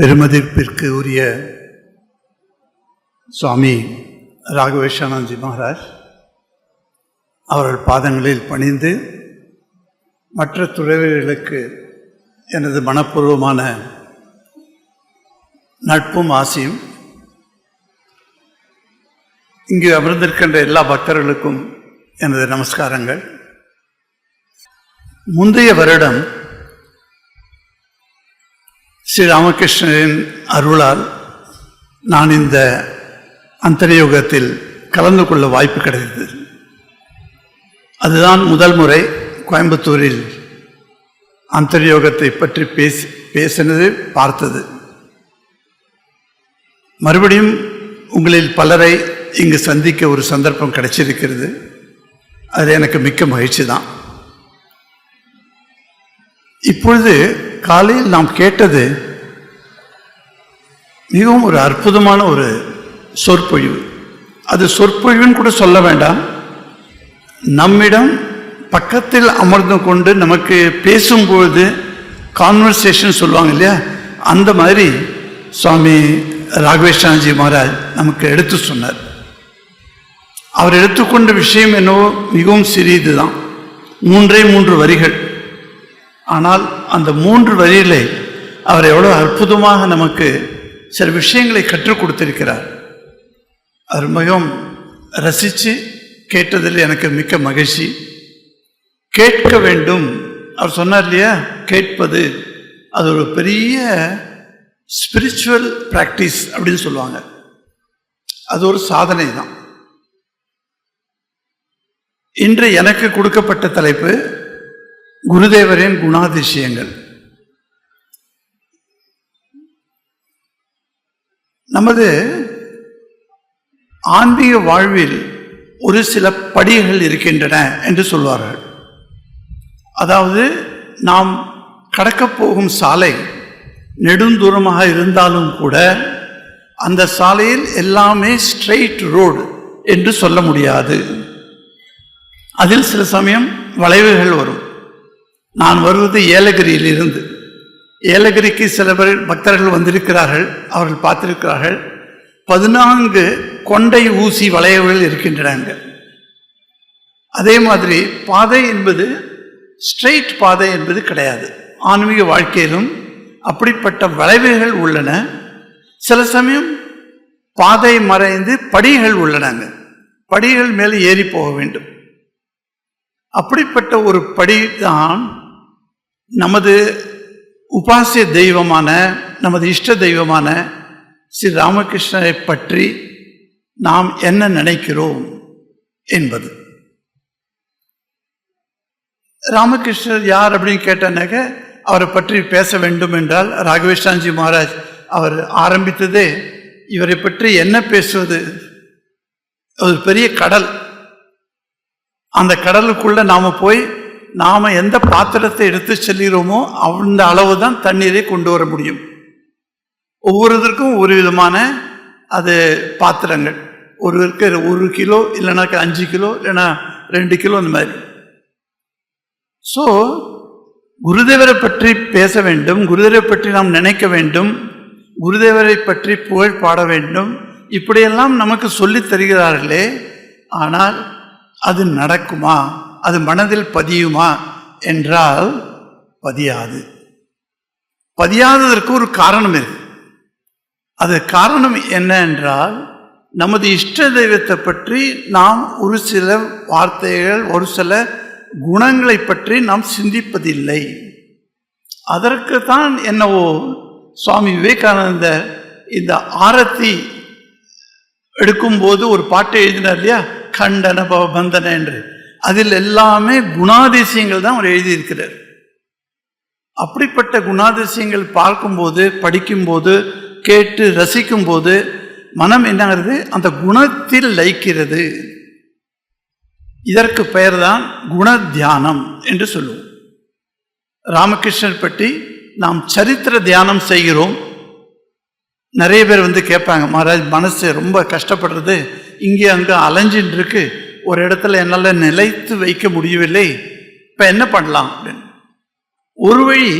பெருமதிப்பிற்கு உரிய சுவாமி ராகவேஷானந்தி மகாராஜ் அவர்கள் பாதங்களில் பணிந்து மற்ற துறவிகளுக்கு எனது மனப்பூர்வமான நட்பும் ஆசையும் இங்கு அமர்ந்திருக்கின்ற எல்லா பக்தர்களுக்கும் எனது நமஸ்காரங்கள். முந்தைய வருடம் ஸ்ரீ ராமகிருஷ்ணரின் அருளால் நான் இந்த அந்தரயோகத்தில் கலந்து கொள்ள வாய்ப்பு கிடைத்தது. அதுதான் முதல் முறை கோயம்புத்தூரில் அந்தர்யோகத்தை பற்றி பேசி பேசினது பார்த்தது. மறுபடியும் உங்களில் பலரை இங்கு சந்திக்க ஒரு சந்தர்ப்பம் கிடைச்சிருக்கிறது. அது எனக்கு மிக்க மகிழ்ச்சி தான். இப்பொழுது காலையில் நாம் கேட்டது மிகவும் ஒரு அற்புதமான ஒரு சொற்பொழிவு. அது சொற்பொழிவுன்னு கூட சொல்ல வேண்டாம். நம்மிடம் பக்கத்தில் அமர்ந்து கொண்டு நமக்கு பேசும்பொழுது கான்வர்சேஷன் சொல்லுவாங்க இல்லையா? அந்த மாதிரி சுவாமி ராகவேஷானஜி மகாராஜ் நமக்கு எடுத்து சொன்னார். அவர் எடுத்துக்கொண்ட விஷயம் என்னவோ மிகவும் சிறியது தான் மூன்றே மூன்று வரிகள். ஆனால் அந்த மூன்று வழியிலே அவர் எவ்வளோ அற்புதமாக நமக்கு சில விஷயங்களை கற்றுக் கொடுத்திருக்கிறார். அவர் மிகவும் ரசித்து கேட்டதில் எனக்கு மிக்க மகிழ்ச்சி. கேட்க வேண்டும். அவர் சொன்னார் இல்லையா? கேட்பது. அது ஒரு பெரிய ஸ்பிரிச்சுவல் ப்ராக்டிஸ் அப்படின்னு சொல்லுவாங்க. அது ஒரு சாதனை தான். இன்று எனக்கு கொடுக்கப்பட்ட தலைப்பு குருதேவரின் குணாதிசயங்கள். நமது ஆன்மீக வாழ்வில் ஒரு சில படிகள் இருக்கின்றன என்று சொல்வார்கள். அதாவது நாம் கடக்கப் போகும் சாலை நெடுந்தூரமாக இருந்தாலும் கூட அந்த சாலையில் எல்லாமே ஸ்ட்ரெயிட் ரோடு என்று சொல்ல முடியாது. அதில் சில சமயம் வளைவுகள் வரும். நான் வருவது ஏலகிரியில் இருந்து ஏலகிரிக்கு சில பேர் பக்தர்கள் வந்திருக்கிறார்கள் அவர்கள் பார்த்திருக்கிறார்கள். பதினான்கு கொண்டை ஊசி வளைவுகள் இருக்கின்றன அதே மாதிரி பாதை என்பது ஸ்ட்ரெயிட் பாதை என்பது கிடையாது. ஆன்மீக வாழ்க்கையிலும் அப்படிப்பட்ட வளைவுகள் உள்ளன. சில சமயம் பாதை மறைந்து படிகள் உள்ளனங்க படிகள் மேலே ஏறி போக வேண்டும். அப்படிப்பட்ட ஒரு படி தான் நமது உபாசிய தெய்வமான நமது இஷ்ட தெய்வமான ஸ்ரீ ராமகிருஷ்ணரை பற்றி நாம் என்ன நினைக்கிறோம் என்பது. ராமகிருஷ்ணர் யார் அப்படின்னு கேட்டனாக்க அவரை பற்றி பேச வேண்டும் என்றால் ராகவேஷான்ஜி மகாராஜ் அவர் ஆரம்பித்ததே இவரை பற்றி என்ன பேசுவது? ஒரு பெரிய கடல். அந்த கடலுக்குள்ள நாம போய் நாம் எந்த பாத்திரத்தை எடுத்து செல்கிறோமோ அந்த அளவு தான் தண்ணீரை கொண்டு வர முடியும். ஒவ்வொருத்தருக்கும் ஒரு விதமான அது பாத்திரங்கள். ஒருவருக்கு ஒரு கிலோ இல்லைனாக்கா அஞ்சு கிலோ இல்லைன்னா ரெண்டு கிலோ அந்த மாதிரி. ஸோ குருதேவரை பற்றி பேச வேண்டும் குருதேவரை பற்றி நாம் நினைக்க வேண்டும் குருதேவரை பற்றி புகழ் பாட வேண்டும். இப்படியெல்லாம் நமக்கு சொல்லித் தருகிறார்களே ஆனால் அது நடக்குமா? அது மனதில் பதியுமா என்றால் பதியாது. பதியாததற்கு ஒரு காரணம் இருக்கு. அது காரணம் என்ன என்றால் நமது இஷ்ட தெய்வத்தை பற்றி நாம் ஒரு சில வார்த்தைகள் ஒரு சில குணங்களை பற்றி நாம் சிந்திப்பதில்லை. அதற்கு தான் என்னவோ சுவாமி விவேகானந்தர் இந்த ஆரத்தி எடுக்கும்போது ஒரு பாட்டை எழுதினார் இல்லையா? கண்டன பந்தன என்று. அதில் எல்லாமே குணாதிசயங்கள் தான் அவர் எழுதியிருக்கிறார். அப்படிப்பட்ட குணாதிசயங்கள் பார்க்கும்போது படிக்கும்போது கேட்டு ரசிக்கும்போது மனம் என்னாகிறது அந்த குணத்தில் லைக்கிறது இதற்கு பெயர்தான் குண தியானம் என்று சொல்லுவோம். ராமகிருஷ்ணர் பற்றி நாம் சரித்திர தியானம் செய்கிறோம். நிறைய பேர் வந்து கேட்பாங்க மகாராஜ் மனசு ரொம்ப கஷ்டப்படுறது இங்கே அங்கே அலைஞ்சின்னு இருக்குது ஒரு இடத்துல என்னால் நிலைத்து வைக்க முடியவில்லை. இப்போ என்ன பண்ணலாம் அப்படின்னு. ஒரு வழி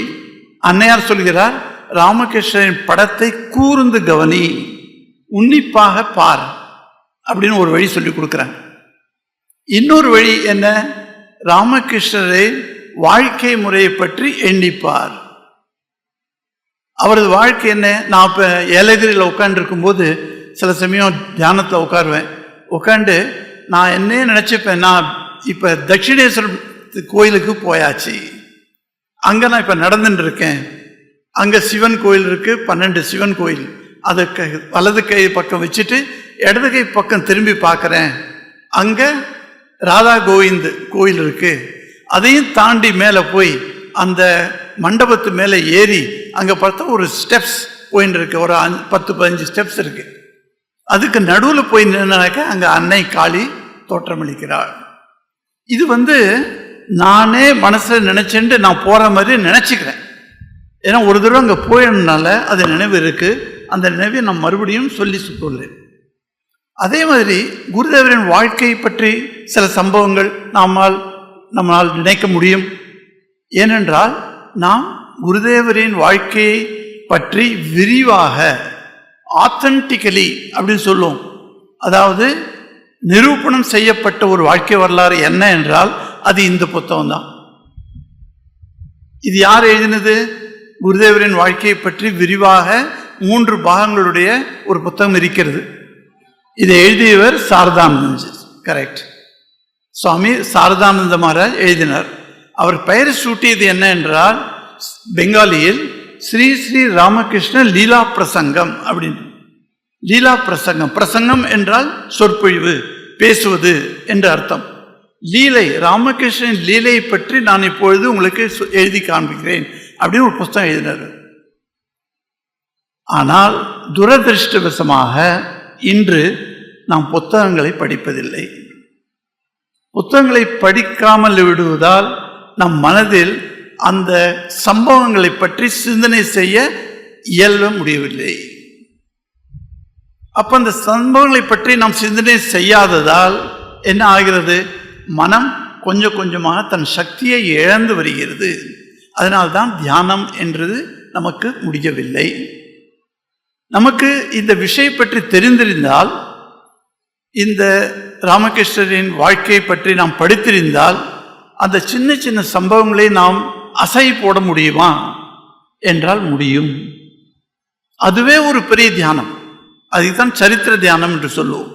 அன்னையார் சொல்கிறார் ராமகிருஷ்ணரின் படத்தை கூர்ந்து கவனி உன்னிப்பாக பார் அப்படின்னு ஒரு வழி சொல்லி கொடுக்குறாங்க. இன்னொரு வழி என்ன? ராமகிருஷ்ணரை வாழ்க்கை முறையை பற்றி எண்ணிப்பார். அவரது வாழ்க்கை என்ன? நான் இப்போ ஏலகிரியில் உட்காந்துருக்கும் போது சில சமயம் தியானத்தில் உட்காருவேன். உட்காந்து நான் என்ன நினச்சிப்பேன் நான் இப்போ தட்சிணேஸ்வரம் கோயிலுக்கு போயாச்சு. அங்கே நான் இப்போ நடந்துட்டு இருக்கேன். அங்கே சிவன் கோயில் இருக்குது பன்னெண்டு சிவன் கோயில். அதை வலது கை பக்கம் வச்சுட்டு இடது கை பக்கம் திரும்பி பார்க்குறேன் அங்கே ராதா கோவிந்த் கோயில் இருக்குது அதையும் தாண்டி மேலே போய் அந்த மண்டபத்து மேலே ஏறி அங்கே பார்த்தா ஒரு ஸ்டெப்ஸ் போயின்னு இருக்கு. ஒரு அஞ்சு பத்து பதினஞ்சு ஸ்டெப்ஸ் இருக்குது அதுக்கு நடுவில் போய் நின்னாக்க அங்கே அன்னை காளி தோற்றமளிக்கிறாள் இது வந்து நானே மனசில் நினச்சேன்ட்டு நான் போகிற மாதிரி நினச்சிக்கிறேன். ஏன்னா ஒரு தடவை அங்கே போயிருந்தனால அது நினைவு இருக்குது அந்த நினைவை நான் மறுபடியும் சொல்லி சொல்லுறேன் அதே மாதிரி குருதேவரின் வாழ்க்கை பற்றி சில சம்பவங்கள் நம்மால் நம்மளால் நினைக்க முடியும். ஏனென்றால் நாம் குருதேவரின் வாழ்க்கையை பற்றி விரிவாக ஆத்தன்டிக்கலி அப்படின்னு சொல்லுவோம். அதாவது நிரூபணம் செய்யப்பட்ட ஒரு வாழ்க்கை வரலாறு என்ன என்றால் அது இந்த புத்தகம் தான் இது யார் எழுதினது? குருதேவரின் வாழ்க்கையை பற்றி விரிவாக மூன்று பாகங்களுடைய ஒரு புத்தகம் இருக்கிறது. இதை எழுதியவர் சாரதானந்த கரெக்ட் சுவாமி சாரதானந்த மகாராஜ் எழுதினார். அவர் பெயர் சூட்டியது என்ன என்றால் பெங்காலியில் ஸ்ரீ ஸ்ரீ ராமகிருஷ்ண லீலா பிரசங்கம் அப்படின்னு. லீலா பிரசங்கம். பிரசங்கம் என்றால் சொற்பொழிவு பேசுவது என்று அர்த்தம். லீலை ராமகிருஷ்ணன் லீலையை பற்றி நான் இப்பொழுது உங்களுக்கு எழுதி காண்பிக்கிறேன் அப்படின்னு ஒரு புஸ்தகம் எழுதினார். ஆனால் துரதிருஷ்டவசமாக இன்று நாம் புத்தகங்களை படிப்பதில்லை. புத்தகங்களை படிக்காமல் விடுவதால் நம் மனதில் அந்த சம்பவங்களை பற்றி சிந்தனை செய்ய இயல்ப முடியவில்லை. அப்ப அந்த சம்பவங்களை பற்றி நாம் சிந்தனை செய்யாததால் என்ன ஆகிறது? மனம் கொஞ்சம் கொஞ்சமாக தன் சக்தியை இழந்து வருகிறது. அதனால்தான் தியானம் என்றது நமக்கு முடியவில்லை. நமக்கு இந்த விஷயம் பற்றி தெரிந்திருந்தால் இந்த ராமகிருஷ்ணரின் வாழ்க்கையை பற்றி நாம் படித்திருந்தால் அந்த சின்ன சின்ன சம்பவங்களை நாம் அசை போட முடியுமா? என்றால் முடியும். அதுவே ஒரு பெரிய தியானம். அதுதான் சரித்திர தியானம் என்று சொல்லுவோம்.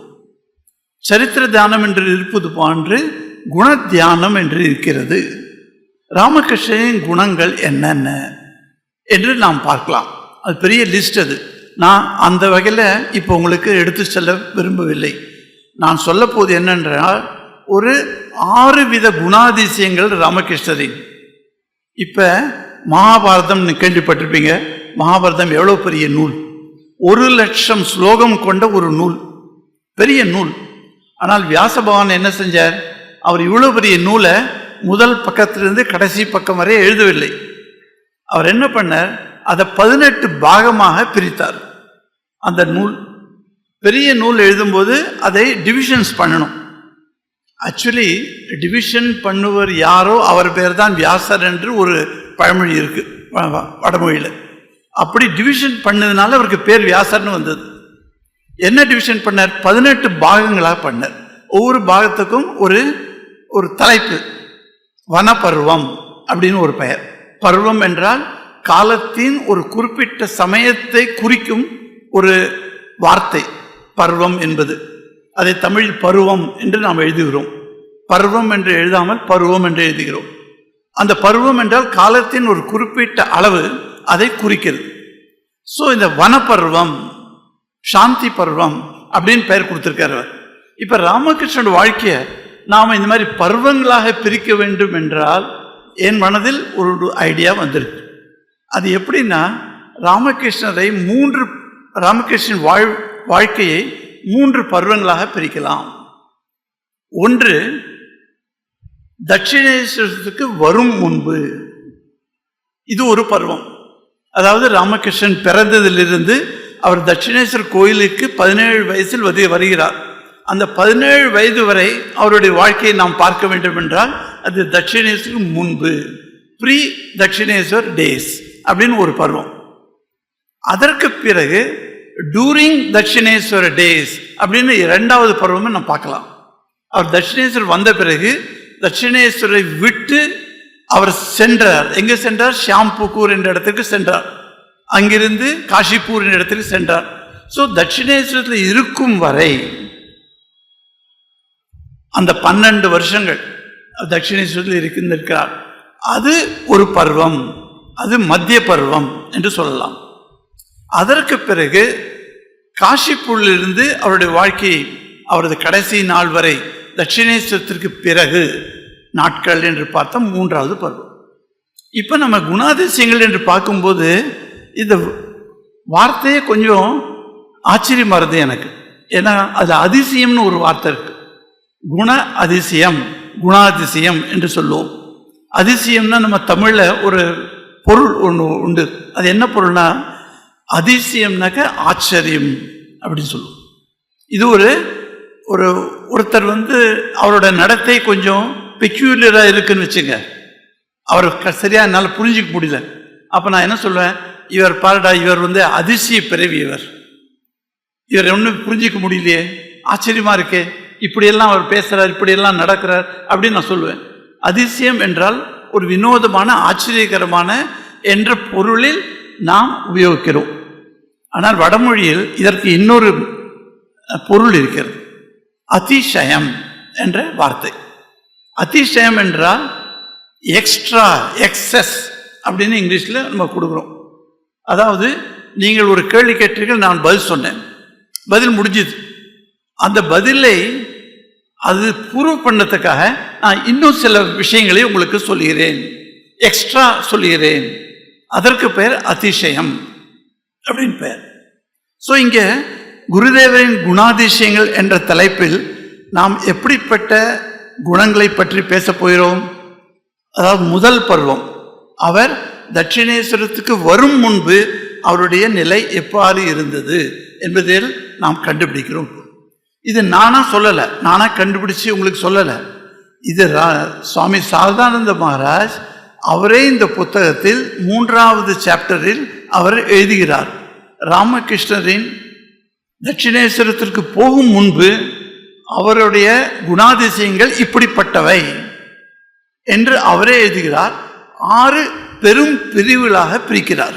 சரித்திர தியானம் என்று இருப்பது போன்று குண தியானம் என்று இருக்கிறது. ராமகிருஷ்ணனின் குணங்கள் என்னென்ன என்று நாம் பார்க்கலாம். அது பெரிய லிஸ்ட் அது. நான் அந்த வகையில் இப்போ உங்களுக்கு எடுத்து செல்ல விரும்பவில்லை. நான் சொல்ல போது என்னென்றால் ஒரு ஆறு வித குணாதிசயங்கள் ராமகிருஷ்ணரின். இப்போ மகாபாரதம் கேள்விப்பட்டிருப்பீங்க. மகாபாரதம் எவ்வளோ பெரிய நூல்? ஒரு லட்சம் ஸ்லோகம் கொண்ட ஒரு நூல். பெரிய நூல். ஆனால் வியாச பகவான் என்ன செஞ்சார்? அவர் இவ்வளோ பெரிய நூலை முதல் பக்கத்திலிருந்து கடைசி பக்கம் வரை எழுதவில்லை. அவர் என்ன பண்ணார்? அதை பதினெட்டு பாகமாக பிரித்தார். அந்த நூல். பெரிய நூல் எழுதும்போது அதை டிவிஷன்ஸ் பண்ணணும். ஆக்சுவலி டிவிஷன் பண்ணுவர் யாரோ அவர் பேர் தான் வியாசர் என்று ஒரு பழமொழி இருக்குது வடமொழியில். அப்படி டிவிஷன் பண்ணதுனால அவருக்கு பேர் வியாசர்னு வந்தது. என்ன டிவிஷன் பண்ணார்? பதினெட்டு பாகங்களாக பண்ணார். ஒவ்வொரு பாகத்துக்கும் ஒரு ஒரு தலைப்பு. வனப்பருவம் அப்படின்னு ஒரு பெயர். பருவம் என்றால் காலத்தின் ஒரு குறிப்பிட்ட சமயத்தை குறிக்கும் ஒரு வார்த்தை. பருவம் என்பது. அதை தமிழில் பருவம் என்று நாம் எழுதுகிறோம். பருவம் என்று எழுதாமல் பருவம் என்று எழுதுகிறோம். அந்த பருவம் என்றால் காலத்தின் ஒரு குறிப்பிட்ட அளவு அதை குறிக்கிறது. ஸோ இந்த வனப்பருவம் சாந்தி பருவம் அப்படின்னு பெயர் கொடுத்துருக்காரு அவர். இப்போ ராமகிருஷ்ணன் வாழ்க்கையை நாம் இந்த மாதிரி பருவங்களாக பிரிக்க வேண்டும் என்றால் என் மனதில் ஒரு ஐடியா வந்திருக்கு. அது எப்படின்னா ராமகிருஷ்ணரை மூன்று ராமகிருஷ்ணன் வாழ் வாழ்க்கையை மூன்று பருவங்களாக பிரிக்கலாம். ஒன்று தட்சிணேஸ்வரத்துக்கு வரும் முன்பு. இது ஒரு பருவம். அதாவது ராமகிருஷ்ணன் பிறந்ததிலிருந்து அவர் தட்சிணேஸ்வர் கோயிலுக்கு பதினேழு வயசில் வந்து வருகிறார். அந்த பதினேழு வயது வரை அவருடைய வாழ்க்கையை நாம் பார்க்க வேண்டும் என்றால் அது தட்சிணேஸ்வருக்கு முன்பு ப்ரீ தட்சிணேஸ்வர் டேஸ் அப்படின்னு ஒரு பருவம். அதற்கு பிறகு டூரிங் தட்சிணேஸ்வர டேஸ் அப்படின்னு இரண்டாவது பருவமே நம்ம பார்க்கலாம். அவர் தட்சிணேஸ்வரர் வந்த பிறகு தட்சிணேஸ்வரை விட்டு அவர் சென்றார். எங்க சென்றார்? ஷியாம்புக்கூர் என்ற இடத்துக்கு சென்றார். அங்கிருந்து காஷிப்பூர் என்ற இடத்துக்கு சென்றார். ஸோ தட்சிணேஸ்வரத்தில் இருக்கும் வரை அந்த பன்னெண்டு வருஷங்கள் தட்சிணேஸ்வரத்தில் இருக்கின்றிருக்கிறார். அது ஒரு பருவம் அது மத்திய பருவம் என்று சொல்லலாம். அதற்கு பிறகு காஷிப்பூரிலிருந்து அவருடைய வாழ்க்கையை அவரது கடைசி நாள் வரை தட்சிணேஸ்வரத்திற்கு பிறகு நாட்கள் என்று பார்த்தா மூன்றாவது பருவம். இப்போ நம்ம குணாதிசயங்கள் என்று பார்க்கும்போது இந்த வார்த்தையே கொஞ்சம் ஆச்சரியமா இருந்தது எனக்கு. ஏன்னா அது அதிசயம்னு ஒரு வார்த்தை இருக்கு. குண அதிசயம் குணாதிசயம் என்று சொல்லுவோம். அதிசயம்னா நம்ம தமிழில் ஒரு பொருள் ஒன்று உண்டு. அது என்ன பொருள்னா அதிசயம்னாக்க ஆச்சரியம் அப்படின்னு சொல்லுவோம். இது ஒரு ஒரு ஒருத்தர் வந்து அவரோட நடத்தை கொஞ்சம் பெக்யூலராக இருக்குன்னு வச்சுங்க. அவர் க- என்னால் புரிஞ்சிக்க முடியல. அப்போ நான் என்ன சொல்லுவேன் இவர் பாருடா இவர் வந்து அதிசய பிறவி இவர். இவர் ஒன்றும் புரிஞ்சிக்க முடியலையே. ஆச்சரியமாக இருக்கே. இப்படியெல்லாம் அவர் பேசுகிறார் இப்படியெல்லாம் நடக்கிறார் அப்படின்னு நான் சொல்லுவேன் அதிசயம் என்றால் ஒரு வினோதமான ஆச்சரியகரமான என்ற பொருளில் நாம் உபயோகிக்கிறோம். ஆனால் வடமொழியில் இதற்கு இன்னொரு பொருள் இருக்கிறது. அதிசயம் என்ற வார்த்தை. அதிசயம் என்றால் எக்ஸ்ட்ரா எக்ஸஸ் அப்படின்னு இங்கிலீஷில் நம்ம கொடுக்குறோம். அதாவது நீங்கள் ஒரு கேள்வி கேட்டீர்கள் நான் பதில் சொன்னேன். பதில் முடிஞ்சுது. அந்த பதிலை அது ப்ரூவ் பண்ணதுக்காக நான் இன்னும் சில விஷயங்களை உங்களுக்கு சொல்லுகிறேன். எக்ஸ்ட்ரா சொல்லுகிறேன். அதற்கு பெயர் அதிசயம் அப்படின்னு பெயர். ஸோ இங்கே குருதேவரின் குணாதிசயங்கள் என்ற தலைப்பில் நாம் எப்படிப்பட்ட குணங்களை பற்றி பேசப் போகிறோம். அதாவது முதல் பருவம். அவர் தட்சிணேஸ்வரத்துக்கு வரும் முன்பு அவருடைய நிலை எவ்வாறு இருந்தது என்பதில் நாம் கண்டுபிடிக்கிறோம். இது நானா சொல்லலை. நானா கண்டுபிடிச்சு உங்களுக்கு சொல்லலை. இது ரா- சுவாமி சாரதானந்த மகாராஜ் அவரே இந்த புத்தகத்தில் மூன்றாவது சாப்டரில் அவர் எழுதுகிறார். ராமகிருஷ்ணரின் தட்சிணேஸ்வரத்திற்கு போகும் முன்பு அவருடைய குணாதிசயங்கள் இப்படிப்பட்டவை என்று அவரே எழுதுகிறார். ஆறு பெரும் பிரிவுகளாக பிரிக்கிறார்.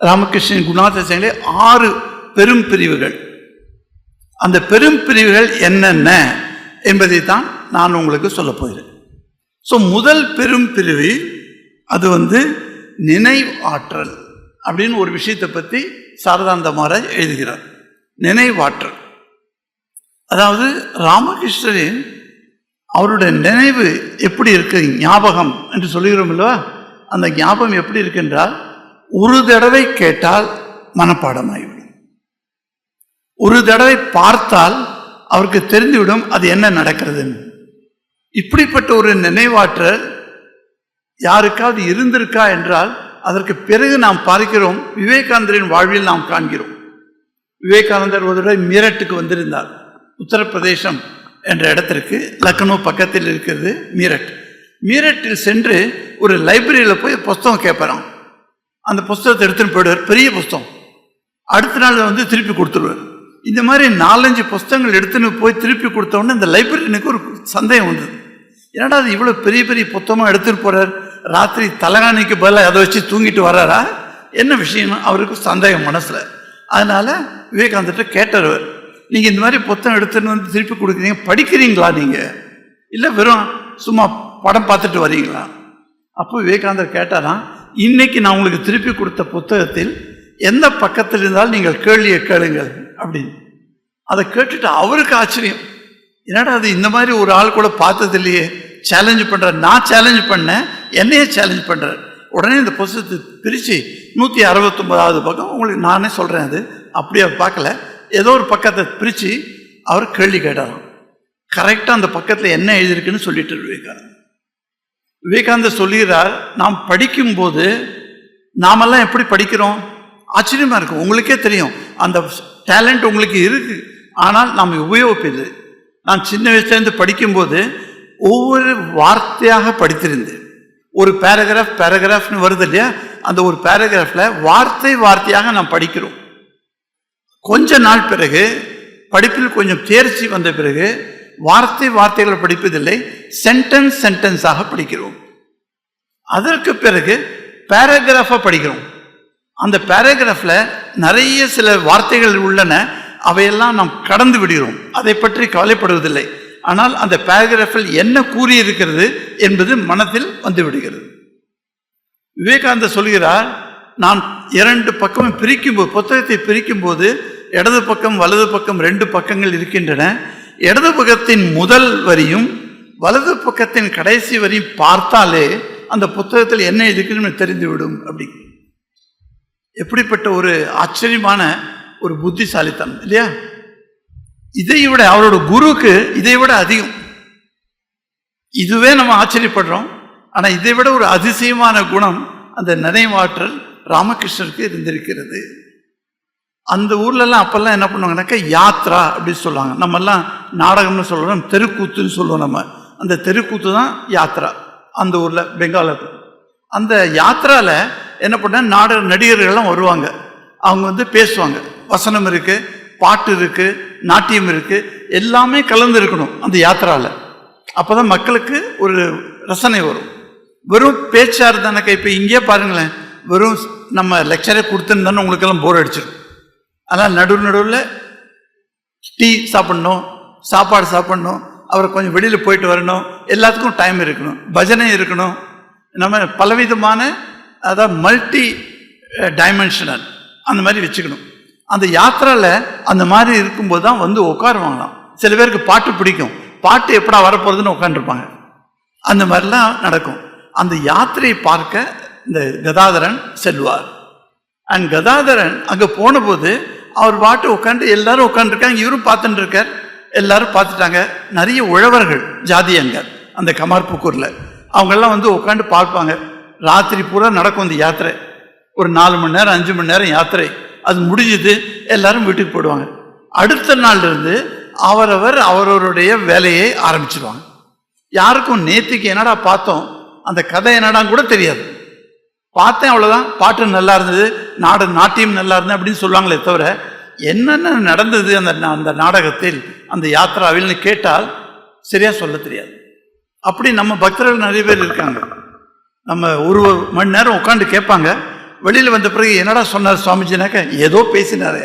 ராமகிருஷ்ணன் குணாதிசயங்களே ஆறு பெரும் பிரிவுகள். அந்த பெரும் பிரிவுகள் என்னென்ன என்பதை தான் நான் உங்களுக்கு சொல்லப் போகிறேன். ஸோ முதல் பெரும் பிரிவு அது வந்து நினைவாற்றல் அப்படின்னு ஒரு விஷயத்தை பற்றி சாரதாந்த மகாராஜ் எழுதுகிறார். நினைவாற்றல். அதாவது ராமகிருஷ்ணரின் அவருடைய நினைவு எப்படி இருக்கு? ஞாபகம் என்று சொல்லுகிறோம் இல்லவா? அந்த ஞாபகம் எப்படி இருக்கின்றால் ஒரு தடவை கேட்டால் மனப்பாடமாகிவிடும். ஒரு தடவை பார்த்தால் அவருக்கு தெரிந்துவிடும் அது என்ன நடக்கிறதுன்னு. இப்படிப்பட்ட ஒரு நினைவாற்றல் யாருக்காவது இருந்திருக்கா என்றால் அதற்கு பிறகு நாம் பார்க்கிறோம் விவேகானந்தரின் வாழ்வில் நாம் காண்கிறோம். விவேகானந்தர் ஒரு தடவை மீரட்டுக்கு வந்திருந்தார். உத்தரப்பிரதேசம் என்ற இடத்திற்கு லக்னோ பக்கத்தில் இருக்கிறது மீரட். மீரட்டில் சென்று ஒரு லைப்ரரியில் போய் புஸ்தகம் கேட்பறான் அந்த புஸ்தகத்தை எடுத்துன்னு போயிடுவார். பெரிய புஸ்தகம். அடுத்த நாள் வந்து திருப்பி கொடுத்துருவார். இந்த மாதிரி நாலஞ்சு புஸ்தகங்கள் எடுத்துன்னு போய் திருப்பி கொடுத்த இந்த லைப்ரரியனுக்கு ஒரு சந்தேகம் வந்தது. என்னடா அது இவ்வளோ பெரிய பெரிய புத்தகமாக எடுத்துகிட்டு போகிறார் ராத்திரி தலகாணிக்கு பதிலாக அதை வச்சு தூங்கிட்டு வர்றாரா? என்ன விஷயம் அவருக்கு சந்தேகம் மனசில். அதனால் விவேகானந்திட்ட கேட்டார் நீங்கள் இந்த மாதிரி புத்தகம் எடுத்துன்னு வந்து திருப்பி கொடுக்குறீங்க படிக்கிறீங்களா நீங்கள் இல்லை வெறும் சும்மா படம் பார்த்துட்டு வரீங்களா? அப்போ விவேகானந்தர் கேட்டாராம் இன்னைக்கு நான் உங்களுக்கு திருப்பி கொடுத்த புத்தகத்தில் எந்த பக்கத்தில் இருந்தாலும் நீங்கள் கேள்வியை கேளுங்கள் அப்படின்னு. அதை கேட்டுட்டு அவருக்கு ஆச்சரியம். என்னடா அது இந்த மாதிரி ஒரு ஆள் கூட பார்த்தது இல்லையே சேலஞ்ச் பண்றார். நான் சேலஞ்ச் பண்ணேன் என்னையே சேலஞ்ச் பண்ணுற உடனே இந்த புத்தகத்தை பிரித்து நூற்றி அறுபத்தொன்பதாவது பக்கம் உங்களுக்கு நானே சொல்கிறேன் அது. அப்படியே பார்க்கல. ஏதோ ஒரு பக்கத்தை பிரித்து அவர் கேள்வி கேட்டாராம். கரெக்டாக அந்த பக்கத்தில் என்ன எழுதியிருக்குன்னு சொல்லிட்டு விவேகானந்தர். விவேகானந்தர் சொல்லுகிறார் நாம் படிக்கும்போது நாமெல்லாம் எப்படி படிக்கிறோம்? ஆச்சரியமாக இருக்கும். உங்களுக்கே தெரியும். அந்த டேலண்ட் உங்களுக்கு இருக்குது ஆனால் நாம் உபயோகிப்பது நான் சின்ன வயசுலேருந்து படிக்கும்போது ஒவ்வொரு வார்த்தையாக படித்திருந்தேன். ஒரு பேராகிராஃப் பேராகிராஃப்னு வருது இல்லையா? அந்த ஒரு பேராகிராஃபில் வார்த்தை வார்த்தையாக நாம் படிக்கிறோம். கொஞ்ச நாள் பிறகு படிப்பில் கொஞ்சம் தேர்ச்சி வந்த பிறகு வார்த்தை வார்த்தைகளை படிப்பதில்லை சென்டென்ஸ் சென்டென்ஸாக படிக்கிறோம். அதற்கு பிறகு பேராகிராஃபாக படிக்கிறோம். அந்த பேராகிராஃபில் நிறைய சில வார்த்தைகள் உள்ளன அவையெல்லாம் நாம் கடந்து விடுகிறோம். அதை பற்றி கவலைப்படுவதில்லை. ஆனால் அந்த பேராகிராஃபில் என்ன கூறியிருக்கிறது என்பது மனதில் வந்து விடுகிறது. விவேகானந்தர் சொல்கிறார் நான் இரண்டு பக்கமும் பிரிக்கும்போது புத்தகத்தை பிரிக்கும்போது இடது பக்கம் வலது பக்கம் ரெண்டு பக்கங்கள் இருக்கின்றன. இடது பக்கத்தின் முதல் வரியும் வலது பக்கத்தின் கடைசி வரியும் பார்த்தாலே அந்த புத்தகத்தில் என்ன இருக்குன்னு தெரிந்துவிடும் அப்படி. எப்படிப்பட்ட ஒரு ஆச்சரியமான ஒரு புத்திசாலித்தனம் இல்லையா? இதை விட அவரோட குருவுக்கு இதை விட அதிகம். இதுவே நம்ம ஆச்சரியப்படுறோம். ஆனால் இதை விட ஒரு அதிசயமான குணம் அந்த நினைவாற்றல் ராமகிருஷ்ணருக்கு இருந்திருக்கிறது. அந்த ஊர்லலாம் அப்போல்லாம் என்ன பண்ணுவாங்கன்னாக்கா யாத்ரா அப்படின்னு சொல்லுவாங்க. நம்மெல்லாம் நாடகம்னு சொல்கிறோம் தெருக்கூத்துன்னு சொல்லுவோம் நம்ம. அந்த தெருக்கூத்து தான் யாத்ரா அந்த ஊரில் பெங்காலுக்கு அந்த யாத்ராவில் என்ன பண்ண நாடக நடிகர்கள்லாம் வருவாங்க. அவங்க வந்து பேசுவாங்க. வசனம் இருக்குது பாட்டு இருக்குது நாட்டியம் இருக்குது எல்லாமே கலந்து இருக்கணும் அந்த யாத்திராவில் அப்போ தான் மக்களுக்கு ஒரு ரசனை வரும். வெறும் பேச்சாக இருந்தானக்கா இப்போ இங்கே பாருங்களேன். வெறும் நம்ம லெக்சரே கொடுத்துருந்தானே உங்களுக்கெல்லாம் போர் அடிச்சிடும். அதனால் நடு நடுவில் டீ சாப்பிட்ணும் சாப்பாடு சாப்பிட்ணும் அப்புறம் கொஞ்சம் வெளியில் போயிட்டு வரணும் எல்லாத்துக்கும் டைம் இருக்கணும் பஜனை இருக்கணும். நம்ம பலவிதமான அதாவது மல்டி டைமென்ஷனல் அந்த மாதிரி வச்சுக்கணும். அந்த யாத்திராவில் அந்த மாதிரி இருக்கும்போது தான் வந்து உட்காருவாங்களாம் சில பேருக்கு பாட்டு பிடிக்கும். பாட்டு எப்படா வரப்போகிறதுன்னு உட்காந்துருப்பாங்க அந்த மாதிரிலாம் நடக்கும். அந்த யாத்திரையை பார்க்க இந்த கதாதரன் செல்வார். அண்ட் கதாதரன் அங்கே போனபோது அவர் பாட்டு உட்காந்து எல்லாரும் உட்காந்துருக்காங்க இவரும் பார்த்துட்டு இருக்கார் எல்லாரும் பார்த்துட்டாங்க. நிறைய உழவர்கள் ஜாதியங்கள் அந்த கமார்புக்கூரில். அவங்கெல்லாம் வந்து உட்காந்து பார்ப்பாங்க. ராத்திரி பூரா நடக்கும் இந்த யாத்திரை. ஒரு நாலு மணி நேரம் அஞ்சு மணி நேரம் யாத்திரை. அது முடிஞ்சது எல்லாரும் வீட்டுக்கு போயிடுவாங்க. அடுத்த நாள்லேருந்து அவரவர் அவரவருடைய வேலையை ஆரம்பிச்சிருவாங்க. யாருக்கும் நேத்திக்கு என்னடா பார்த்தோம்? அந்த கதை என்னடான்னு கூட தெரியாது. பார்த்தேன் அவ்வளோதான் பாட்டு நல்லா இருந்தது. நாட நாட்டியம் நல்லா இருந்தது அப்படின்னு சொல்லுவாங்களே தவிர என்னென்ன நடந்தது அந்த அந்த நாடகத்தில் அந்த யாத்திராவில்னு கேட்டால் சரியாக சொல்ல தெரியாது. அப்படி நம்ம பக்தர்கள் நிறைய பேர் இருக்காங்க. நம்ம ஒரு ஒரு மணி நேரம் உட்காந்து கேட்பாங்க. வெளியில் வந்த பிறகு என்னடா சொன்னார் சுவாமிஜினாக்க? ஏதோ பேசினாரே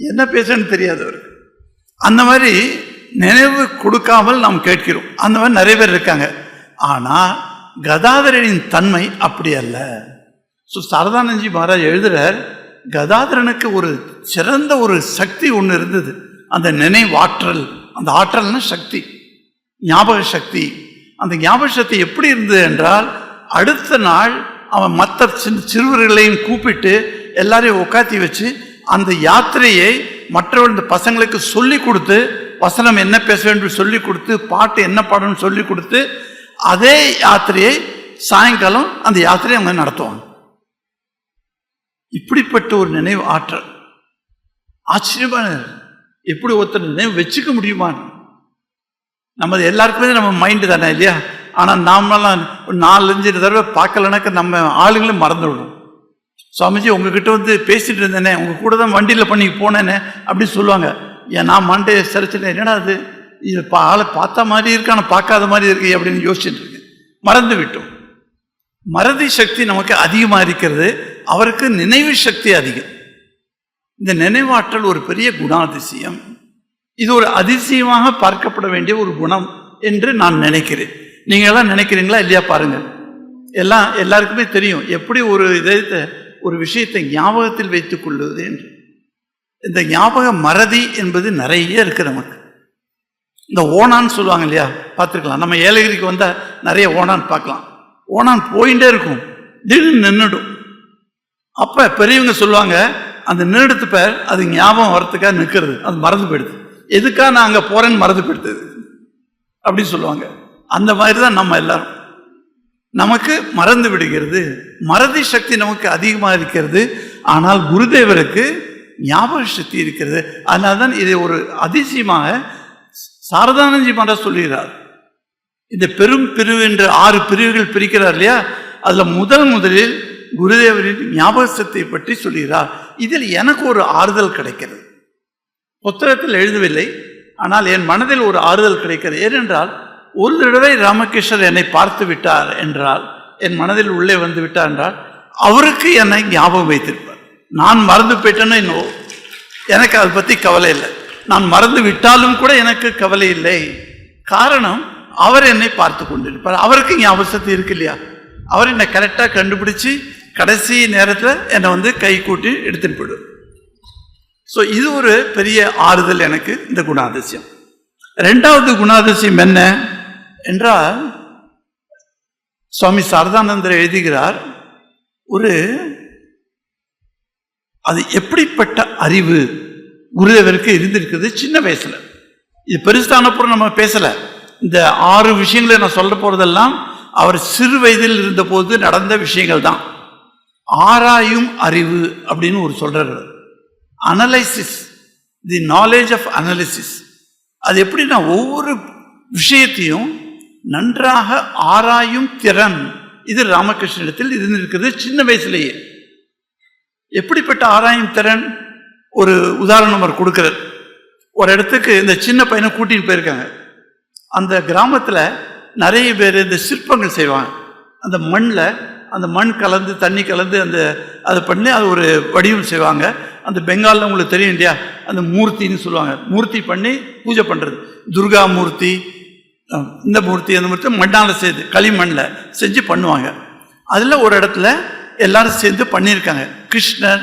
என்ன பேசுன்னு தெரியாது அவருக்கு. அந்த மாதிரி நினைவு கொடுக்காமல் நாம் கேட்கிறோம். அந்த மாதிரி நிறைய பேர் இருக்காங்க. ஆனால் கதாதரனின் தன்மை அப்படி அல்ல. ஸோ சரதானந்தி மகாராஜ் எழுதுகிறார் கதாதரனுக்கு ஒரு சிறந்த ஒரு சக்தி ஒன்று இருந்தது. அந்த நினைவாற்றல் அந்த ஆற்றல்னா சக்தி ஞாபக சக்தி. அந்த ஞாபக சக்தி எப்படி இருந்தது என்றால் அடுத்த நாள் அவன் மற்ற சின்ன சிறுவர்களையும் கூப்பிட்டு எல்லாரையும் உட்காத்தி வச்சு அந்த யாத்திரையை மற்றவர்கள் இந்த பசங்களுக்கு சொல்லி கொடுத்து வசனம் என்ன பேச வேண்டும் சொல்லி கொடுத்து பாட்டு என்ன பாடணும்னு சொல்லி கொடுத்து அதே யாத்திரையை சாயங்காலம் அந்த யாத்திரையை அவங்க நடத்துவாங்க. இப்படிப்பட்ட ஒரு நினைவு ஆற்றல். ஆச்சரியமான எப்படி ஒருத்தர் நினைவு வச்சுக்க முடியுமா? நம்ம எல்லாருக்குமே நம்ம மைண்டு தானே இல்லையா? ஆனால் நாமெல்லாம் ஒரு நாலஞ்சு தடவை பார்க்கலனாக்க நம்ம ஆளுங்களும் மறந்து விடுவோம் சுவாமிஜி உங்ககிட்ட வந்து பேசிட்டு இருந்தேனே உங்க கூட தான் வண்டியில் பண்ணி போனேனே அப்படின்னு சொல்லுவாங்க. ஏன் நான் மண்டையை சரிச்சிட்டேன் என்னடா அது இது பா ஆளை பார்த்த மாதிரி இருக்கு ஆனால் பார்க்காத மாதிரி இருக்கு அப்படின்னு யோசிச்சுட்டு இருக்கேன். மறந்து விட்டோம். மறதி சக்தி நமக்கு அதிகமாக இருக்கிறது. அவருக்கு நினைவு சக்தி அதிகம். இந்த நினைவாற்றல் ஒரு பெரிய குணாதிசயம். இது ஒரு அதிசயமாக பார்க்கப்பட வேண்டிய ஒரு குணம் என்று நான் நினைக்கிறேன். நீங்கள் எல்லாம் நினைக்கிறீங்களா இல்லையா பாருங்கள் எல்லாம் எல்லாருக்குமே தெரியும். எப்படி ஒரு இதை ஒரு விஷயத்தை ஞாபகத்தில் வைத்துக் கொள்வது என்று. இந்த ஞாபக மறதி என்பது நிறைய இருக்குது நமக்கு. இந்த ஓனான்னு சொல்லுவாங்க இல்லையா? பார்த்துருக்கலாம். நம்ம ஏலகிரிக்கு வந்தால் நிறைய ஓணான் பார்க்கலாம். ஓணான் போயிட்டே இருக்கும். திடீர்னு நின்றுடும் அப்போ பெரியவங்க சொல்லுவாங்க அந்த நின்றுடுத்து பேர் அது ஞாபகம் வரத்துக்காக நிற்கிறது. அது மறந்து போயிடுது. எதுக்காக நான் அங்கே போகிறேன்னு மறந்து போயிடுது? அப்படின்னு சொல்லுவாங்க. அந்த மாதிரி தான் நம்ம எல்லாரும். நமக்கு மறந்து விடுகிறது. மறதி சக்தி நமக்கு அதிகமாக இருக்கிறது. ஆனால் குருதேவருக்கு ஞாபக சக்தி இருக்கிறது. அதனால தான் இதை ஒரு அதிசயமாக சாரதானந்தி மன்ற சொல்கிறார் இந்த பெரும் பிரிவு என்று ஆறு பிரிவுகள் பிரிக்கிறார் இல்லையா? அதில் முதல் முதலில் குருதேவரின் ஞாபகத்தை பற்றி சொல்கிறார் இதில் எனக்கு ஒரு ஆறுதல் கிடைக்கிறது. புத்தகத்தில் எழுதவில்லை. ஆனால் என் மனதில் ஒரு ஆறுதல் கிடைக்கிறது. ஏனென்றால் ஒரு தடவை ராமகிருஷ்ணர் என்னை பார்த்து விட்டார் என்றால் என் மனதில் உள்ளே வந்து விட்டார் என்றால் அவருக்கு என்னை ஞாபகம் வைத்திருப்பார். நான் மறந்து போயிட்டேன்னு எனக்கு அதை பற்றி கவலை இல்லை. நான் மறந்து விட்டாலும் கூட எனக்கு கவலை இல்லை. காரணம் அவர் என்னை பார்த்து கொண்டிருப்பார். அவருக்கு இங்கே அவசரத்து இருக்கு இல்லையா? அவர் என்னை கரெக்டாக கண்டுபிடிச்சு கடைசி நேரத்தில் என்னை வந்து கை கூட்டி எடுத்துட்டு போய்டும் ஸோ இது ஒரு பெரிய ஆறுதல் எனக்கு இந்த குணாதிசயம். ரெண்டாவது குணாதிசயம் என்ன என்றால் சுவாமி சாரதானந்தர் எழுதுகிறார் ஒரு அது எப்படிப்பட்ட அறிவு குருதேவருக்கு இருந்திருக்குது சின்ன வயசுல. இது பெருசானப்புறம் நம்ம பேசல. இந்த ஆறு விஷயங்களை நான் சொல்ல போறதெல்லாம் அவர் சிறு வயதில் இருந்தபோது நடந்த விஷயங்கள் தான். ஆராயும் அறிவு அப்படின்னு ஒரு சொல்கிறார் analysis the knowledge of analysis அது எப்படின்னா ஒவ்வொரு விஷயத்தையும் நன்றாக ஆராயும் திறன் இது ராமகிருஷ்ணனிடத்தில் இருந்திருக்குது சின்ன வயசுலேயே. எப்படிப்பட்ட ஆராயும் திறன்? ஒரு உதாரணம் அவர் கொடுக்குறார். ஒரு இடத்துக்கு இந்த சின்ன பையனை கூட்டிகிட்டு போயிருக்காங்க. அந்த கிராமத்தில் நிறைய பேர் இந்த சிற்பங்கள் செய்வாங்க. அந்த மண்ணில் அந்த மண் கலந்து தண்ணி கலந்து அந்த அதை பண்ணி அது ஒரு வடிவம் செய்வாங்க. அந்த பெங்காலில் உங்களுக்கு தெரியும் இல்லையா? அந்த மூர்த்தின்னு சொல்லுவாங்க. மூர்த்தி பண்ணி பூஜை பண்ணுறது துர்கா மூர்த்தி இந்த மூர்த்தி அந்த மூர்த்தி மண்ணால் செய்து களிமண்ணில் செஞ்சு பண்ணுவாங்க. அதில் ஒரு இடத்துல எல்லாரும் சேர்ந்து பண்ணியிருக்காங்க. கிருஷ்ணர்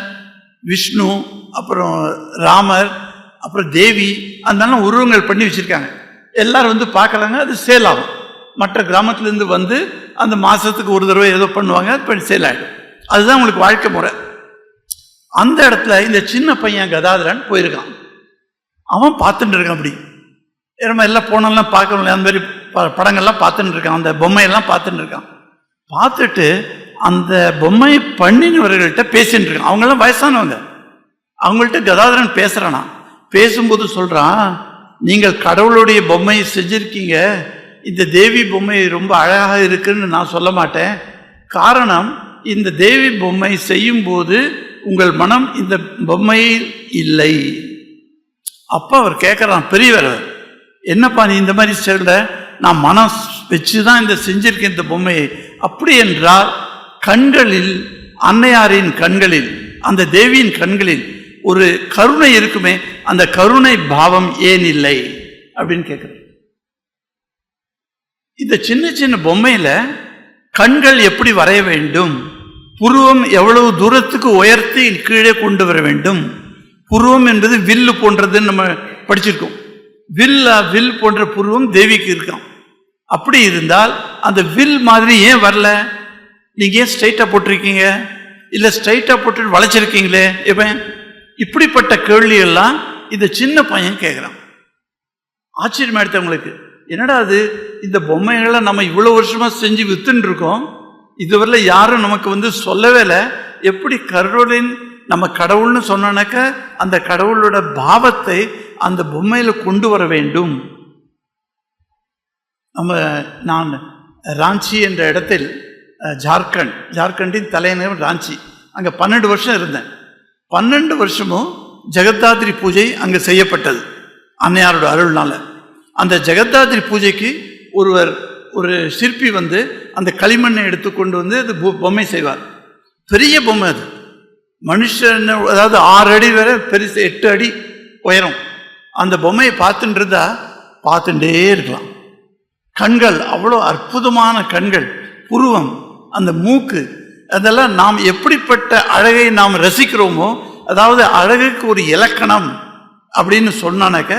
விஷ்ணு அப்புறம் ராமர் அப்புறம் தேவி அதனால உருவங்கள் பண்ணி வச்சுருக்காங்க. எல்லோரும் வந்து பார்க்குறாங்க அது சேல் ஆகும். மற்ற கிராமத்துலேருந்து வந்து அந்த மாதத்துக்கு ஒரு தடவை ஏதோ பண்ணுவாங்க அது சேல் ஆகிடும் அதுதான் உங்களுக்கு வாழ்க்கை முறை. அந்த இடத்துல இந்த சின்ன பையன் கதாதரன் போயிருக்கான். அவன் பார்த்துட்டு இருக்கான் அப்படி. நம்ம எல்லாம் போனெல்லாம் பார்க்கணும் அந்த மாதிரி ப- படங்கள்லாம் பார்த்துட்டு இருக்கான். அந்த பொம்மையெல்லாம் பார்த்துட்டு இருக்கான். பார்த்துட்டு அந்த பொம்மையை பண்ணினவர்கள்ட்ட பேசிட்டு இருக்கான். அவங்கெல்லாம் வயசானவங்க. அவங்கள்ட்ட கதாதரன் பேசுறானா? பேசும்போது சொல்றான் நீங்கள் கடவுளுடைய பொம்மையை செஞ்சிருக்கீங்க. இந்த தேவி பொம்மை ரொம்ப அழகாக இருக்குன்னு நான் சொல்ல மாட்டேன். காரணம் இந்த தேவி பொம்மை செய்யும்போது உங்கள் மனம் இந்த பொம்மையில் இல்லை. அப்போ அவர் கேட்குறான் பெரியவர் அவர். என்னப்பா நீ இந்த மாதிரி சொல்ற நான் மனம் வச்சு தான் இந்த செஞ்சிருக்கேன் இந்த பொம்மையை. அப்படி என்றால் கண்களில் அன்னையாரின் கண்களில் அந்த தேவியின் கண்களில் ஒரு கருணை இருக்குமே அந்த கருணை பாவம் ஏன் இல்லை? அப்படின்னு கேட்குறேன் இந்த சின்ன சின்ன பொம்மையில் கண்கள் எப்படி வரைய வேண்டும்? புருவம் எவ்வளவு தூரத்துக்கு உயர்த்தி கீழே கொண்டு வர வேண்டும்? புருவம் என்பது வில்லு போன்றதுன்னு நம்ம படிச்சிருக்கோம். வில் வில் போன்ற புருவம் தேவிக்கு இருக்கான் அப்படி இருந்தால் அந்த வில் மாதிரி ஏன் வரல? நீங்கள் ஏன் ஸ்ட்ரைட்டாக போட்டிருக்கீங்க? இல்லை ஸ்ட்ரைட்டாக போட்டு வளைச்சிருக்கீங்களே? இவன் இப்படிப்பட்ட கேள்வி எல்லாம் இந்த சின்ன பையன் கேட்குறான் ஆச்சரியமா எடுத்து என்னடா அது இந்த பொம்மைகளை நம்ம இவ்வளோ வருஷமாக செஞ்சு வித்துன்னு இருக்கோம் இதுவரையில் யாரும் நமக்கு வந்து சொல்லவே இல்லை. எப்படி கடவுளின் நம்ம கடவுள்னு சொன்னாக்க அந்த கடவுளோட பாவத்தை அந்த பொம்மையில் கொண்டு வர வேண்டும். நம்ம நான் ராஞ்சி என்ற இடத்தில் ஜார்க்கண்ட் ஜார்க்கண்டின் தலைநகரம் ராஞ்சி. அங்கே பன்னெண்டு வருஷம் இருந்தேன். பன்னெண்டு வருஷமும் ஜெகத்தாத்ரி பூஜை அங்கே செய்யப்பட்டது அன்னையாரோட அருள்னால. அந்த ஜெகத்தாத்ரி பூஜைக்கு ஒருவர் ஒரு சிற்பி வந்து அந்த களிமண்ணை எடுத்துக்கொண்டு வந்து அது பொம்மை செய்வார். பெரிய பொம்மை அது. மனுஷன் அதாவது ஆறு அடி வரை பெருசு எட்டு அடி உயரம். அந்த பொம்மையை பார்த்துட்டு இருந்தா பார்த்துட்டே இருக்கலாம். கண்கள் அவ்வளோ அற்புதமான கண்கள். புருவம் அந்த மூக்கு அதெல்லாம் நாம் எப்படிப்பட்ட அழகை நாம் ரசிக்கிறோமோ அதாவது அழகுக்கு ஒரு இலக்கணம் அப்படின்னு சொன்னானாக்க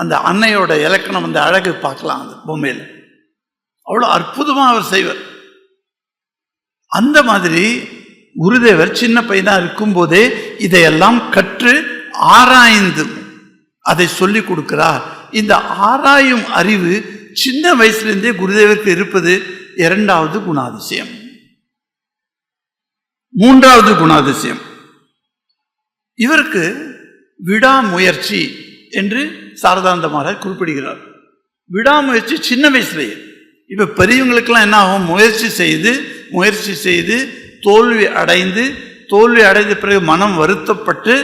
அந்த அன்னையோட இலக்கணம் அந்த அழகு பார்க்கலாம் அந்த பொம்மையில். அவ்வளோ அற்புதமாக அவர் செய்வார். அந்த மாதிரி குருதேவர் சின்ன பையனாக இருக்கும்போதே இதையெல்லாம் கற்று ஆராய்ந்து அதை சொல்லி கொடுக்கிறார். இந்த ஆராயும் அறிவு சின்ன வயசுலேருந்தே குருதேவருக்கு இருப்பது இரண்டாவது குணாதிசயம். மூன்றாவது குணாதிசயம். இவருக்கு விடாமுயற்சி என்று சாரதாந்த மகாராஜ் குறிப்பிடுகிறார். விடாமுயற்சி சின்ன வயசுலேயே. இப்போ பெரியவங்களுக்கெல்லாம் என்ன ஆகும்? முயற்சி செய்து முயற்சி செய்து தோல்வி அடைந்து தோல்வி அடைந்த பிறகு மனம் வருத்தப்பட்டு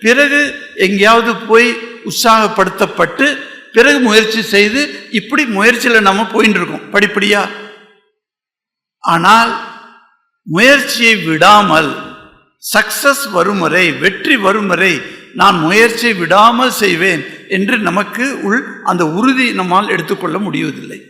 பிறகு எங்கேயாவது போய் உற்சாகப்படுத்தப்பட்டு பிறகு முயற்சி செய்து இப்படி முயற்சியில் நம்ம போயின்னு இருக்கோம் படிப்படியா. ஆனால் முயற்சியை விடாமல் சக்சஸ் வரும் வரை வெற்றி வரும் வரை நான் முயற்சியை விடாமல் செய்வேன் என்று நமக்கு உள் அந்த உறுதி நம்மால் எடுத்துக்கொள்ள முடிவதில்லை.